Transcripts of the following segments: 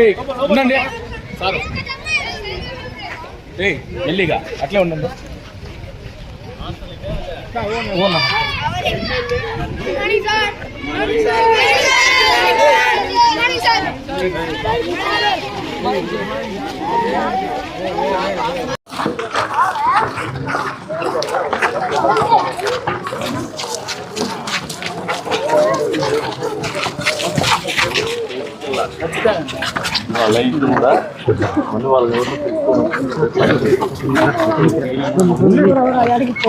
ఏయ్, ఉండండి. సారు ఏయ్ మెల్లిగా అట్లే ఉండండి. ఓనా. కూడా మళ్ళీ వాళ్ళు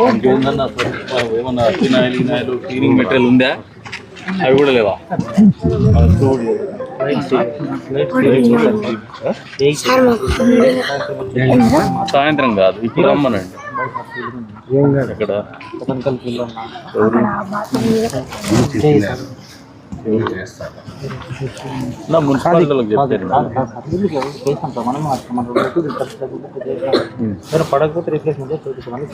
ఇంకేందన్నా అసలు ఏమన్నా ఫినాయిల్ క్లీనింగ్ మెటీరియల్ ఉందా అవి కూడా లేవా సాయంత్రం కాదు. ఇప్పుడు రమ్మనండి ఎక్కడ ఎవరు నా మున్సిపాలిటీలకు చెప్తారు పడకపోతే రిప్లేస్మెంట్ మళ్ళీ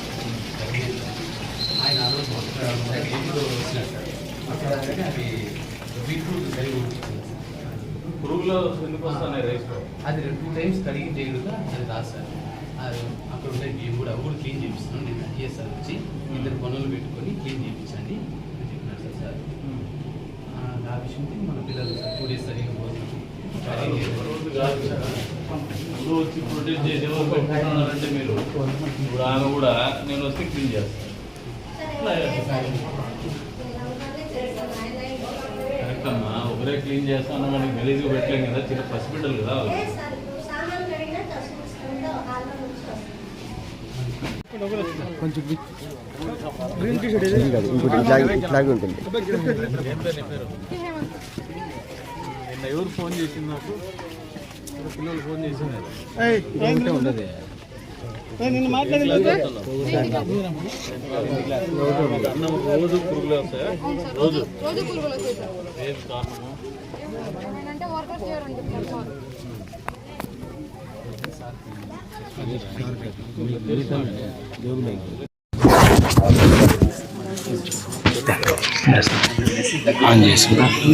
రమ్మని జిందాబాద్ ఏయ్, ఏయ్, ఏయ్, మీరంతా ఉండండి. కొంచెం లోపలికి వస్తాం. పురుగులు ఎందుకు వస్తున్నాయి రైస్ అది టూ టైమ్స్ కడిగి చేయకుండా అది రాదు సార్ అది అక్కడ ఉండే బియ్యం కూడా అవి కూడా క్లీన్ చేపిస్తున్నాం నేను టీఎస్ఆర్ వచ్చి ఇద్దరు పనులు పెట్టుకొని క్లీన్ చేయించండి అని చెప్పినారు సార్ సార్ ఆ, ఆ విషయంకి మన పిల్లలు సార్ టూ డేస్ సరిగ్గా పోతున్నాం రోజు. ఇప్పుడు వచ్చి ప్రొటెక్ట్ చేసి ఎవరు పెట్టుకున్నారంటే మీరు ఇప్పుడు ఆమె కూడా నేను వస్తే క్లీన్ చేస్తాను కరెక్ట్ అమ్మా ఒకరే క్లీన్ చేస్తాను మనకి గలీజ్గా పెట్టలేం కదా చిన్న పసిబిడ్డలు కదా వాళ్ళు. ఇంకోటి ఇట్లాగే ఇట్లాగే ఉంటుంది నిన్న ఎవరు ఫోన్ చేసింది నాకు రోజు పురుగులు వస్తాయా రోజు రోజు పురుగులు కారణము అంటే వర్కర్స్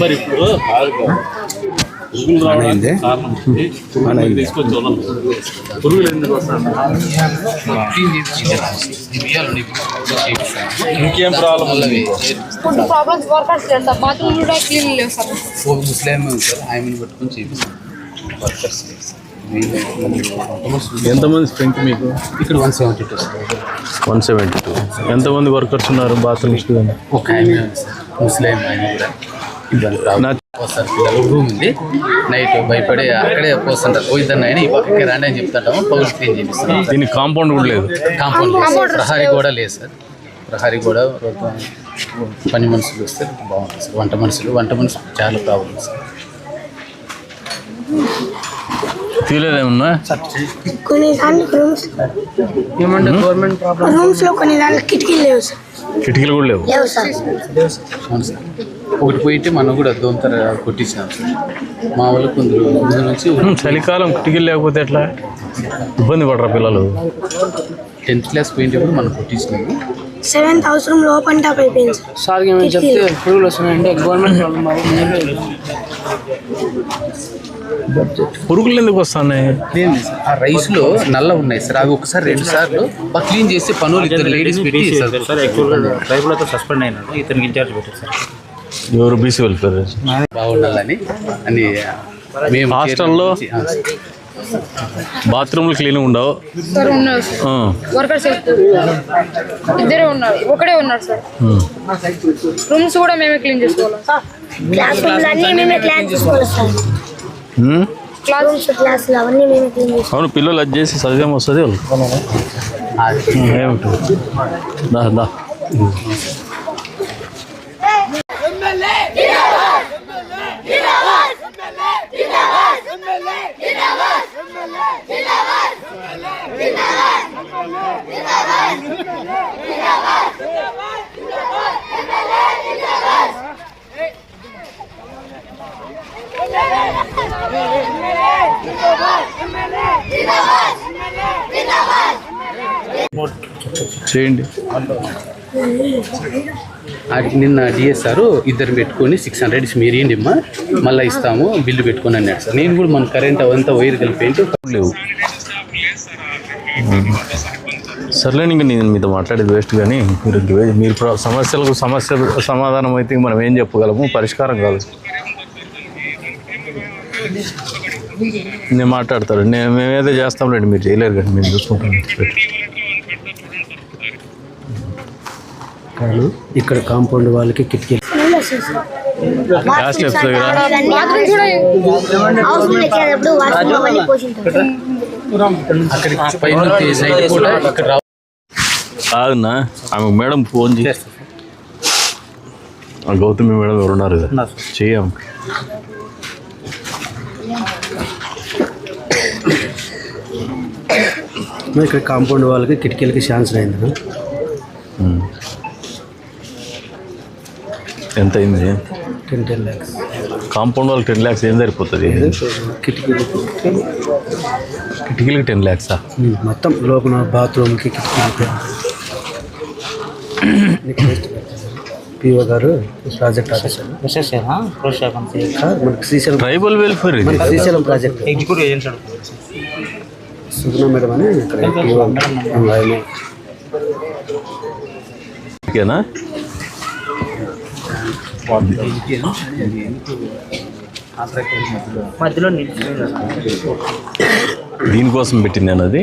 మరి ఇప్పుడు పురుగులు రావడానికి కారణం ఉంది. పురుగులు తీసుకొచ్చి వదలం. పురుగులు ఎందుకు వస్తాయి క్లీన్ చేయించి బియ్యాలు ఇంకేం ప్రాబ్లం ఉంది? ఫుడ్ ప్రాబ్లమ్స్ వర్కర్స్ లేరు సార్. బాత్రూమ్ కూడా క్లీన్ లేవు సార్. ఒక ముస్లిం ఉంది సార్ ఆయనని పట్టుకొని చేపిస్తాం వర్కర్స్ లేదు సార్. ఎంతమంది స్ట్రెంగ్త్ మీకు? ఇక్కడ one seventy two one seventy two. ఎంతమంది వర్కర్స్ ఉన్నారు? బాత్రూమ్ ఒక ముస్లిం ఆయన కూడా. రూమ్ ఉంది నైట్ భయపడి అక్కడే పోస్తుంటారు పోయిద్దన్న ఆయన ఈ పక్కకి రండి అని చెప్తుంటాము పౌరులు క్లీన్ చేపిస్తాం దీనికి కాంపౌండ్ కూడా లేదు. కాంపౌండ్ లేదు. ప్రహరీ కూడా లేదు సార్. ప్రహరీ కూడా పని మనుషులు వస్తే బాగుంటుంది సార్. వంట మనుషులు వంట మనుషులు చాలా ప్రాబ్లం సార్. తీయలేదేమన్నా కొన్ని దాంట్లో రూమ్స్ ఏమంటే గవర్నమెంట్ ప్రాబ్లం రూమ్స్లో కొన్ని దాంట్లో కిటికీలు లేవు సార్. కిటికీలు కూడా లేవు? లేవు సార్. ఒకటి పోయితే మనం కూడా దోమతర కొట్టించినాం సార్ మా వాళ్ళు కొందరు ముందు నుంచి చలికాలం కిటికీలు లేకపోతే ఎట్లా? ఇబ్బంది పడరా పిల్లలు? టెన్త్ క్లాస్ పోయినప్పుడు మనం కొట్టించినాము సెవెంత్ అవసరం ఓపెన్ టాప్ అయిపోయింది సార్. ఏమైనా చెప్తే పురుగులు వస్తున్నాయంటే గవర్నమెంట్ పురుగులు ఎందుకు వస్తున్నాయి. ఆ రైస్లో నల్ల ఉన్నాయి సార్. అవి ఒకసారి రెండు సార్లు క్లీన్ చేసి పనులు ఇద్దరు లేడీస్ పెట్టి సార్ ట్రైబుల్తో సస్పెండ్ అయినాడు ఇతనికి ఇన్ఛార్జ్ పెట్టారు సార్. ఎవరు బీసీ వెల్ఫేర్ బాగుండాలని అని మేము హాస్టల్లో బాత్రూమ్లు క్లీన్ ఉండవు. సార్ ఉన్నారు సార్. వర్కర్స్ ఇద్దరే ఉన్నారు. ఒకడే ఉన్నారు సార్. రూమ్స్ కూడా మేమే క్లీన్ చేసుకోవాలి. క్లాస్ రూమ్లు అన్నీ మేమే క్లాస్ చేసుకోవాలి సార్. ఉమ్. క్లాస్ రూమ్స్ క్లాసులు అవన్నీ మేమే క్లీన్ చేసుకోవాలి. అవును పిల్లలు అది చేసి చదివేం వస్తుంది వాళ్ళు. ఉమ్, దా దా. చేయండి. నిన్న డిఎస్ఆర్ ఇద్దరు పెట్టుకొని సిక్స్ హండ్రెడ్ మీరు అమ్మా. మళ్ళీ ఇస్తాము బిల్లు పెట్టుకొని అన్నాడు సార్. నేను కూడా మన కరెంట్ అవంతా వైర్ కలిపేంటి లేవు. ఉమ్. సర్లేండి ఇంక నేను మీతో మాట్లాడేది వేస్ట్ కానీ మీరు మీరు సమస్యలకు సమస్య సమాధానం అయితే మనం ఏం చెప్పగలము? పరిష్కారం కాదు. నేను మాట్లాడతాడు నేను మేమేదో చేస్తాంలేండి మీరు చేయలేరు కానీ మేము చూసుకుంటాం. ఇక్కడ కాంపౌండ్ వాళ్ళకి కిటికీ గ్యాస్ స్టెప్స్ దగ్గర. బాత్రూమ్ కూడా అవసరం వచ్చేటప్పుడు వాష్రూమ్ అవన్నీ పోషింటారు అక్కడికి పైన సైడ్ కూడా ఇక్కడ రావు కాదన్నా ఆమె మేడం ఫోన్ చేసి ఆ గౌతమి మేడం ఎవరు ఉన్నారు కదా చెయ్యం ఇక్కడ కాంపౌండ్ వాళ్ళకి కిటికీలకి ఛాన్సర్ అయింది ఎంత అయింది టెన్ టెన్ ల్యాక్స్ కాంపౌండ్ వాళ్ళకి టెన్ ల్యాక్స్ ఏం సరిపోతుంది కిటికీలకి కిటికీలకి టెన్ ల్యాక్సా మొత్తం లోపల బాత్రూమ్కి కిటికీలకి. పిఓ గారు ప్రాజెక్ట్ ఆఫీసర్ మనకి శ్రీశైలం ట్రైబల్ వెల్ఫేర్ ఇది. మనకి Srisailam project executive Suguna madam అని ఇక్కడ ఓకేనా మధ్యలో దీనికోసం పెట్టింది అది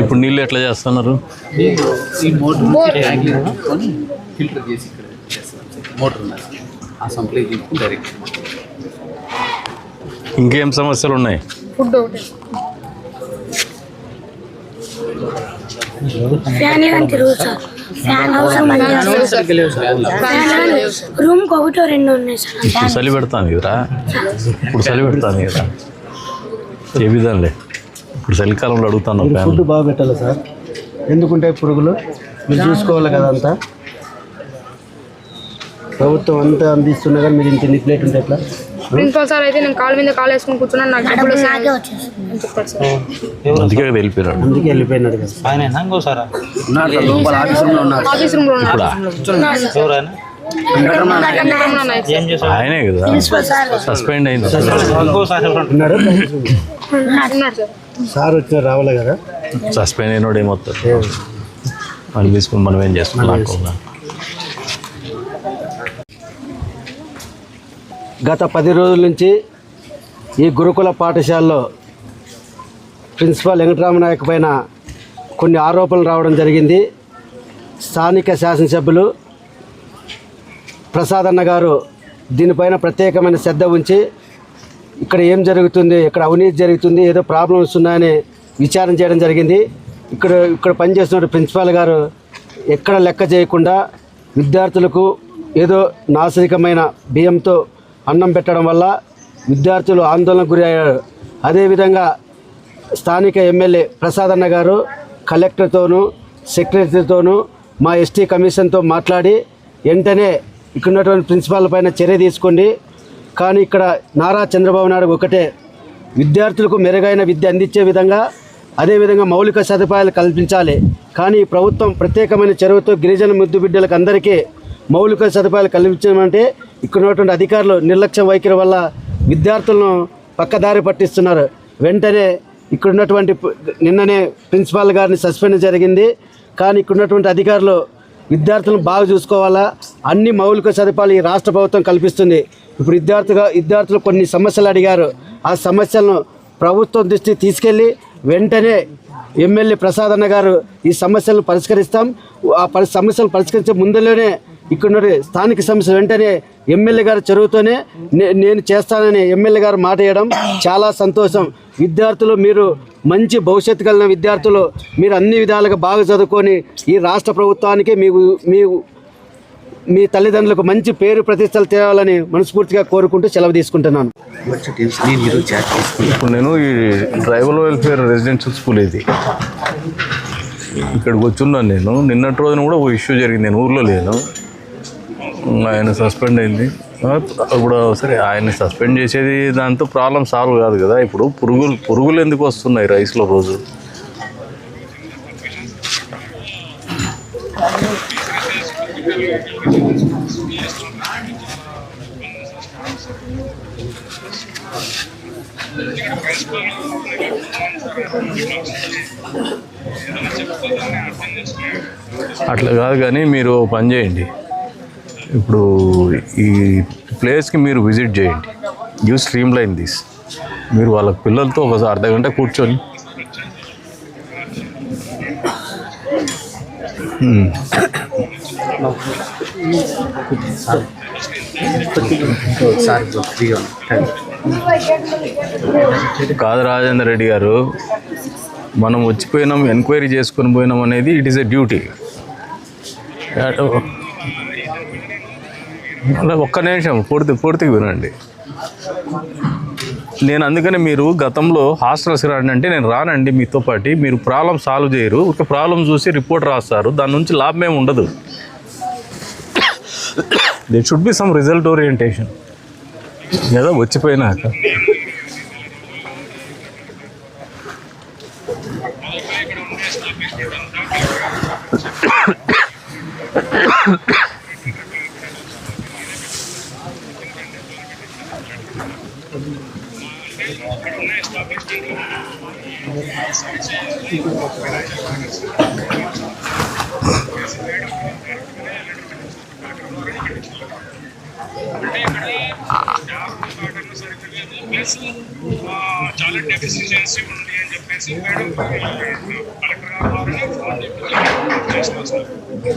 ఇప్పుడు నీళ్ళు ఎట్లా చేస్తున్నారు? ఈ మోటార్ ట్యాంక్ పెట్టుకొని ఫిల్టర్ చేసి ఇక్కడ చేస్తాం సార్. మోటార్ ఉన్నది సార్. ఆ సప్లై తీసుకుని డైరెక్ట్ ఇంకేం సమస్యలు ఉన్నాయి ఫుడ్ ఒకటి ఫ్యాన్ కానీ తిరుగు సార్. ఫ్యాన్ అవసరం రూమ్ ఒకటో రెండు ఉన్నాయి సార్. ఇప్పుడు చలి పెడతాను ఇప్పుడు చలి పెడతాను కదా? ఏ విధంలే? ఇప్పుడు చలికాలంలో అడుగుతాను ఫుడ్ బాగా పెట్టాలి సార్? ఎందుకుంటే పురుగులు? మీరు చూసుకోవాలి కదా అంతా? ప్రభుత్వం అంతా అందిస్తున్నా కానీ మీరు ఇంత ఎన్ని ప్లేట్ ఉంటే ఎట్లా? ప్రిన్సిపల్ సార్ అయితే నేను కాలు మీద కాలు వేసుకుని కూర్చున్నాను నాకు డబ్బులు సార్. అందుకే కదా వెళ్ళిపోయాడు అందుకే వెళ్ళిపోయినాడు కదా ఆయన ఉన్నాడు లోపల ఆఫీస్ రూమ్లో ఉన్నాడు ఆఫీస్ రూమ్లో ఆయనే కదా సస్పెండ్ అయింది సార్ వచ్చిన రావాలి కదా సస్పెండ్ అయినోడు ఏమవుతాడు మనం తీసుకుని మనం ఏం చేస్తున్నాం గత పది రోజుల నుంచి ఈ గురుకుల పాఠశాలలో ప్రిన్సిపాల్ వెంకటరామనాయక్ పైన కొన్ని ఆరోపణలు రావడం జరిగింది. స్థానిక శాసనసభ్యులు ప్రసాద్ అన్న గారు దీనిపైన ప్రత్యేకమైన శ్రద్ధ ఉంచి ఇక్కడ ఏం జరుగుతుంది ఇక్కడ అవినీతి జరుగుతుంది ఏదో ప్రాబ్లమ్స్ ఉన్నాయని విచారణ చేయడం జరిగింది. ఇక్కడ ఇక్కడ పనిచేస్తున్న ప్రిన్సిపాల్ గారు ఎక్కడ లెక్క చేయకుండా విద్యార్థులకు ఏదో నాసిరకమైన బియ్యంతో అన్నం పెట్టడం వల్ల విద్యార్థులు ఆందోళనకు గురి అయ్యారు అదేవిధంగా స్థానిక ఎమ్మెల్యే ప్రసాద్ అన్న గారు కలెక్టర్తోనూ సెక్రటరీతోనూ మా ఎస్టీ కమిషన్తో మాట్లాడి వెంటనే ఇక్కడ ఉన్నటువంటి ప్రిన్సిపాల్ పైన చర్య తీసుకోండి. కానీ ఇక్కడ నారా చంద్రబాబు నాయుడు ఒకటే. విద్యార్థులకు మెరుగైన విద్య అందించే విధంగా అదేవిధంగా మౌలిక సదుపాయాలు కల్పించాలి. కానీ ప్రభుత్వం ప్రత్యేకమైన చొరవతో గిరిజన ముద్దు బిడ్డలకు అందరికీ మౌలిక సదుపాయాలు కల్పించమంటే ఇక్కడ ఉన్నటువంటి అధికారులు నిర్లక్ష్యం వైఖరి వల్ల విద్యార్థులను పక్కదారి పట్టిస్తున్నారు. వెంటనే ఇక్కడ ఉన్నటువంటి నిన్ననే ప్రిన్సిపాల్ గారిని సస్పెండ్ జరిగింది. కానీ ఇక్కడ ఉన్నటువంటి అధికారులు విద్యార్థులను బాగా చూసుకోవాలా? అన్ని మౌలిక సదుపాయాలు ఈ రాష్ట్ర ప్రభుత్వం కల్పిస్తుంది. ఇప్పుడు విద్యార్థిగా విద్యార్థులు కొన్ని సమస్యలు అడిగారు. ఆ సమస్యలను ప్రభుత్వం దృష్టికి తీసుకెళ్ళి వెంటనే ఎమ్మెల్యే ప్రసాద్ అన్న గారు ఈ సమస్యలను పరిష్కరిస్తాం. ఆ పరి సమస్యలు పరిష్కరించే ముందులోనే ఇక్కడ స్థానిక సమస్యలు వెంటనే ఎమ్మెల్యే గారు చెరువుతోనే నే- నేను చేస్తానని ఎమ్మెల్యే గారు మాట వేయడం చాలా సంతోషం. విద్యార్థులు మీరు మంచి భవిష్యత్తు కలిగిన విద్యార్థులు. మీరు అన్ని విధాలుగా బాగా చదువుకొని ఈ రాష్ట్ర ప్రభుత్వానికి మీ మీ మీ తల్లిదండ్రులకు మంచి పేరు ప్రతిష్టలు తేవాలని మనస్ఫూర్తిగా కోరుకుంటూ సెలవు తీసుకుంటున్నాను. ఇప్పుడు నేను ఈ ట్రైబల్ వెల్ఫేర్ రెసిడెన్షియల్ స్కూల్ ఇది. ఇక్కడికి వచ్చున్నాను నేను. నిన్నటి రోజున కూడా ఓ ఇష్యూ జరిగింది. నేను ఊర్లో లేను. ఆయన సస్పెండ్ అయింది. ఇప్పుడు సరే ఆయన సస్పెండ్ చేసేది దాంతో ప్రాబ్లం సాల్వ్ కాదు కదా. ఇప్పుడు పురుగులు పురుగులు ఎందుకు వస్తున్నాయి రైస్లో రోజు? అట్లా కాదు కానీ మీరు పని చేయండి. ఇప్పుడు ఈ ప్లేస్కి మీరు విజిట్ చేయండి. You streamline this. మీరు వాళ్ళ పిల్లలతో ఒక అర్ధ గంట కూర్చొని. Hmm. కాదు రాజేంద్ర రెడ్డి గారు మనం వచ్చిపోయినాం ఎంక్వైరీ చేసుకొని పోయినాం అనేది ఇట్ ఈస్ ఎ డ్యూటీ అలా ఒక్క నిమిషం పూర్తి పూర్తిగా వినండి. నేను అందుకనే మీరు గతంలో హాస్టల్స్కి రాండి అంటే నేను రానండి మీతో పాటు. మీరు ప్రాబ్లం సాల్వ్ చేయరు. ఒక ప్రాబ్లం చూసి రిపోర్ట్ రాస్తారు. దాని నుంచి లాభం ఏమి ఉండదు. they should be some result orientation ఏదో వచ్చిపోయినాక చాలా డెఫిషియన్సీ ఉంది అని చెప్పేసి మేడం కలెక్టర్ గారు వారిని ఫోన్ చేస్తున్నాం సార్ అంటే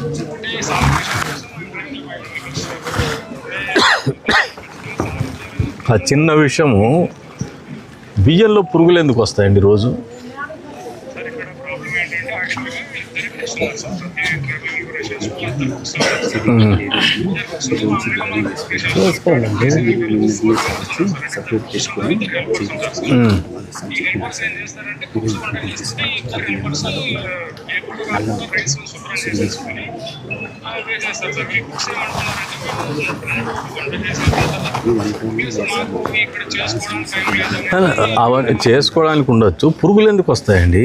ఆ చిన్న విషయము బియ్యంలో పురుగులు ఎందుకు వస్తాయండి రోజు? అవన్నీ చేసుకోవడానికి ఉండొచ్చు. పురుగులు ఎందుకు వస్తాయండి?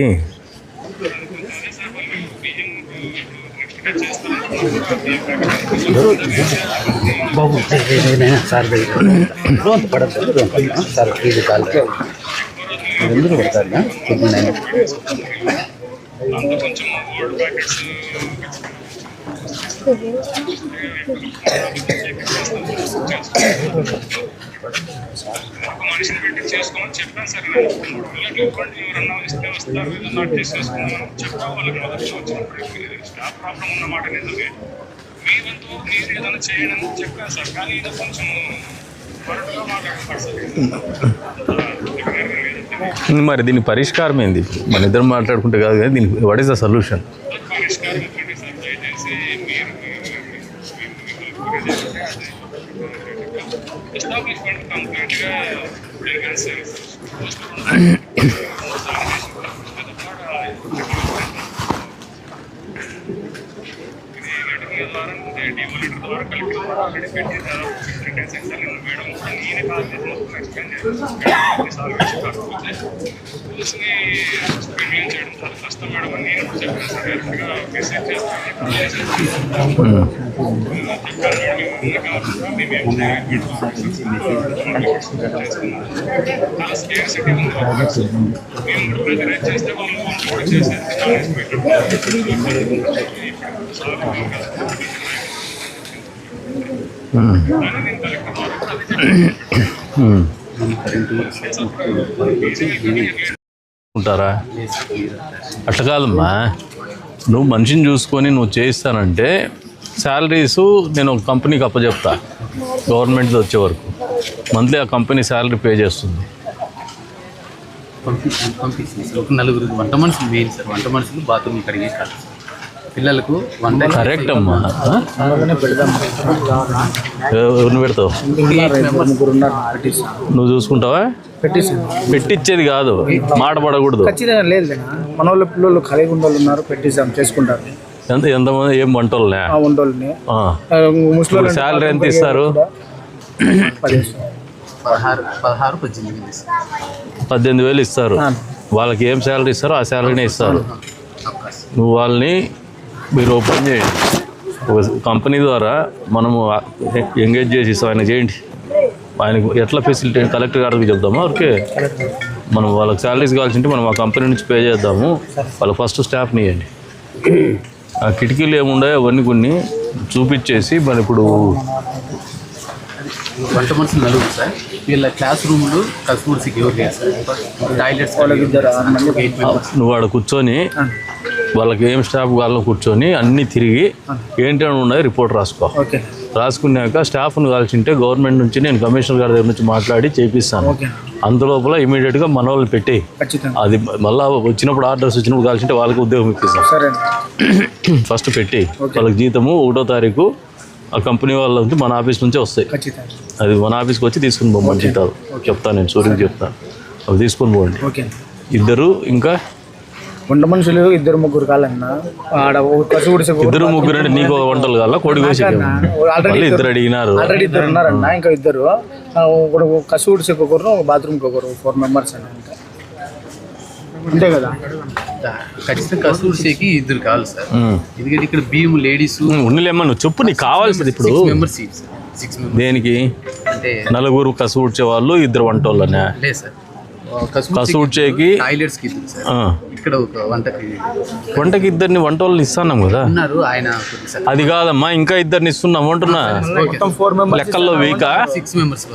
బాబు ఏదైనా సార్ రోంత పడద్దు రోంత సార్ ఇది కాలు ఎందుకు పడతారు అంత కొంచెం ఓల్డ్ ప్యాకెట్స్ ఒక మనిషిని పెట్టి చేసుకోమని చెప్పాను సార్. నేను మూడు వేలకి ఇవ్వండి ఎవరన్నా ఇస్తే వస్తారు. చేసుకున్నాను చెప్పా వాళ్ళకి మొదటి వచ్చినప్పుడు స్టాఫ్ ప్రాబ్లం ఉన్నమాట నిజమే మీరంతా మీరు ఏదైనా చేయండి అని చెప్పాను సార్. కానీ ఇది కొంచెం వరటుగా మాట్లాడుతున్నారు సార్. మరి దీని పరిష్కారం ఏంది? మన ఇద్దరు మాట్లాడుకుంటే కాదు కానీ దీనికి వాట్ ఈస్ ద సొల్యూషన్ పరిష్కారం Yeah. కాల్ చేసి మొత్తం ఎక్స్ప్లెయిన్ చేశాను సాల్వ్ చేసి కాకపోతే రూల్స్ని సస్పెండ్ చేయడం చాలా కష్టం మేడం అని నేను కూడా చెప్పాను సార్ డైరెక్ట్గా మెసేజ్ చేస్తాను కాల్ చేసి చెప్పాను మేడం మేము చాలా స్కేర్సిటీ ఉంది మేము కూడా ప్రెజరైజ్ చేస్తే వాళ్ళు కూడా చేసేది స్టార్ట్ చేసి ఉంటారా? అట్లా కాదమ్మా. నువ్వు మనిషిని చూసుకొని నువ్వు చేయిస్తానంటే శాలరీస్ నేను ఒక కంపెనీకి అప్పచెప్తా గవర్నమెంట్ది వచ్చే వరకు. మంత్లీ ఆ కంపెనీ శాలరీ పే చేస్తుంది. పంపిస్తుంది సార్. ఒక నలుగురు వంట మనుషులు మెయిన్ సార్. వంట మనుషులు బాత్రూమ్ కడిగే కాదు పిల్లలకు కరెక్ట్ అమ్మా? ఎవరిని పెడతావు? నువ్వు చూసుకుంటావా? పెట్టించేది కాదు మాట పడకూడదు. ఖచ్చితంగా లేదు మన వాళ్ళ పిల్లలు ఖాళీగా ఉండోళ్ళు ఉన్నారు పెట్టిస్తాం చేసుకుంటారు. ఎంత ఎంతమంది ఏం ఉండోళ్ళని ఆ. ముస్లిం శాలరీ ఎంత ఇస్తారు? పద్దెనిమిది వేలు ఇస్తారు. వాళ్ళకి ఏం శాలరీ ఇస్తారో ఆ శాలరీనే ఇస్తారు. నువ్వు వాళ్ళని మీరు ఓపెన్ చేయండి ఒక కంపెనీ ద్వారా మనము ఎంగేజ్ చేసి ఇస్తాం ఆయన చేయండి. ఆయనకు ఎట్లా ఫెసిలిటీ కలెక్టర్ గారికి చెప్దామా? ఓకే. మనం వాళ్ళకి శాలరీస్ కావాల్సింటే మనం ఆ కంపెనీ నుంచి పే చేద్దాము. వాళ్ళకి ఫస్ట్ స్టాఫ్ని ఇవ్వండి. ఆ కిటికీలు ఏముండాయో అవన్నీ కొన్ని చూపించేసి మరి ఇప్పుడు వంట మనుషులు నలుగురు సార్. వీళ్ళ క్లాస్ రూమ్లు కస్తూర్సికి ఎవరు లేదు సార్. టాయిలెట్స్ నువ్వు ఆడ కూర్చొని వాళ్ళకి ఏం స్టాఫ్ కావాలో కూర్చొని అన్నీ తిరిగి ఏంటని ఉన్నాయి రిపోర్ట్ రాసుకో. రాసుకున్నాక స్టాఫ్ను కాల్చింటే గవర్నమెంట్ నుంచి నేను కమిషనర్ గారి దగ్గర నుంచి మాట్లాడి చేపిస్తాను. అందులోపల ఇమీడియట్గా మన వాళ్ళు పెట్టి అది మళ్ళీ వచ్చినప్పుడు ఆర్డర్స్ వచ్చినప్పుడు కాల్చింటే వాళ్ళకి ఉద్యోగం ఇప్పిస్తాం. ఫస్ట్ పెట్టి వాళ్ళకి జీతము ఒకటో తారీఖు ఆ కంపెనీ వాళ్ళ నుంచి మన ఆఫీస్ నుంచే వస్తాయి. అది మన ఆఫీస్కి వచ్చి తీసుకుని పోమని జీతాలు చెప్తాను నేను సూర్యుకి చెప్తాను. అవి తీసుకొని పోండి. ఇద్దరు ఇంకా వంట మనుషులు ఇద్దరు ముగ్గురు కాలన్నా ఆడ ఒక కసు గుడిసె ఇద్దరు ముగ్గురు అంటే నీకు వంటలు కావాలా? కోడి కోసి మళ్ళీ ఇద్దరు అడిగినారు. ఆల్రెడీ ఇద్దరు ఉన్నారన్న ఇంకా ఇద్దరు. ఒకడు కసు గుడిసె ఒకరు బాత్రూమ్కి ఒకరు ఫోర్ మెంబర్స్ అని అంతే. అంతే కదా? ఖచ్చితంగా కస్తూర్సికి ఇద్దరు కావాలి సార్. ఎందుకంటే ఇక్కడ బియ్యం లేడీస్ ఉమ్, ఉన్నిలేమ్మా నువ్వు చెప్పు నీకు కావాల్సింది ఇప్పుడు. సిక్స్ మెంబర్స్ దేనికి? అంటే నలుగురు కసు ఊడ్చే వాళ్ళు ఇద్దరు వంటోళ్ళనే. లేదు సార్. కసు ఊడ్చేకి టాయిలెట్స్కి ఇద్దరు సార్. ఇక్కడ ఒక వంటకి వంటకి ఇద్దరిని వంటోళ్ళని ఇస్తున్నాం కదా? ఉన్నారు ఆయన అది కాదమ్మా ఇంకా ఇద్దరిని ఇస్తున్నాం అంటున్నా. మొత్తం ఫోర్ మెంబర్స్ లెక్కల్లో వీకా? సిక్స్ మెంబర్స్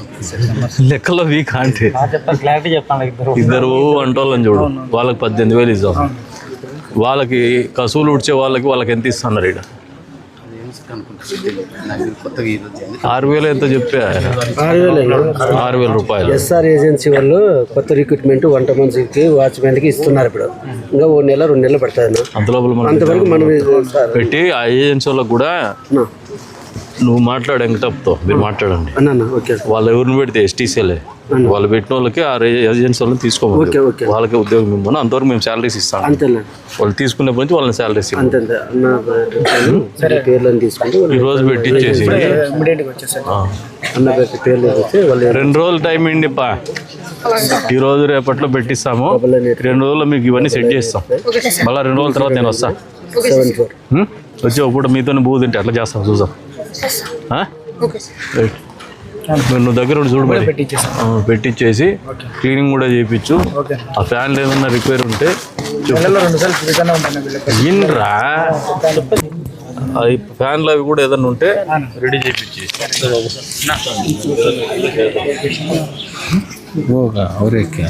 లెక్కల్లో వీకా అంటే? క్లారిటీ చెప్తాను ఇద్దరు. ఇద్దరు వంటోళ్ళని చూడు. వాళ్ళకి పద్దెనిమిది వేలు ఇద్దాం. వాళ్ళకి కసువులు ఉడ్చే వాళ్ళకి వాళ్ళకి ఎంత ఇస్తున్నారు ఇక్కడ అదేమో సార్ అనుకుంటాను నాకు కొత్తగా ఈరోజు జరిగింది. ఆరు వేలు ఎంత చెప్పా? ఆరు వేలు. రూపాయలు. ఎస్ఆర్ ఏజెన్సీ వాళ్ళు కొత్త రిక్రూట్మెంట్ వంట మనిషికి వాచ్మెన్కి ఇస్తున్నారు ఇప్పుడు. ఇంకా ఓ నెల రెండు నెలలు పడుతుంది అంత లోపల మనం అంతవరకు మనం పెట్టి ఆ ఏజెన్సీ వాళ్ళకి కూడా నువ్వు మాట్లాడు వెంకటప్తో మీరు మాట్లాడండి. అన్న అన్న, ఓకే సార్ వాళ్ళు ఎవరిని పెడితే ఎస్టీసీలే వాళ్ళు పెట్టిన వాళ్ళకి ఆ ఏజెన్సీ వాళ్ళని ఓకే, ఓకే. వాళ్ళకి ఉద్యోగం ఇవ్వమని అంతవరకు మేము శాలరీస్ ఇస్తాం. అంతేనా? వాళ్ళు తీసుకునే నుంచి వాళ్ళని శాలరీస్ ఇవ్వం అంతే అంతే. అన్న పేర్లను తీసుకుంటే ఈ రోజు పెట్టించేసి. ఇమీడియట్గా వచ్చేసారు. ఆ. అన్న పెట్టి పేర్లు ఇస్తే వాళ్ళు రెండు రోజులు టైం ఇండి పా ఈ రోజు రేపట్లో పెట్టిస్తాము. రెండు రోజుల్లో మీకు ఇవన్నీ సెట్ చేస్తాం. మళ్ళీ రెండు రోజుల తర్వాత నేను వస్తా. సెవెన్ ఫోర్ హ్మ్? వచ్చి ఒకప్పుడు మీతో బూ తింటే ఎట్లా చేస్తాం ఆ? నువ్వు దగ్గర చూడు పెట్టించేసి క్లీనింగ్ కూడా చేయించు. ఆ ఫ్యాన్ ఏమన్నా రిపేర్ ఉంటే ఇన్రా అది ఫ్యాన్లు అవి కూడా ఏదన్నా ఉంటే రెడీ చేయించి ఓకే.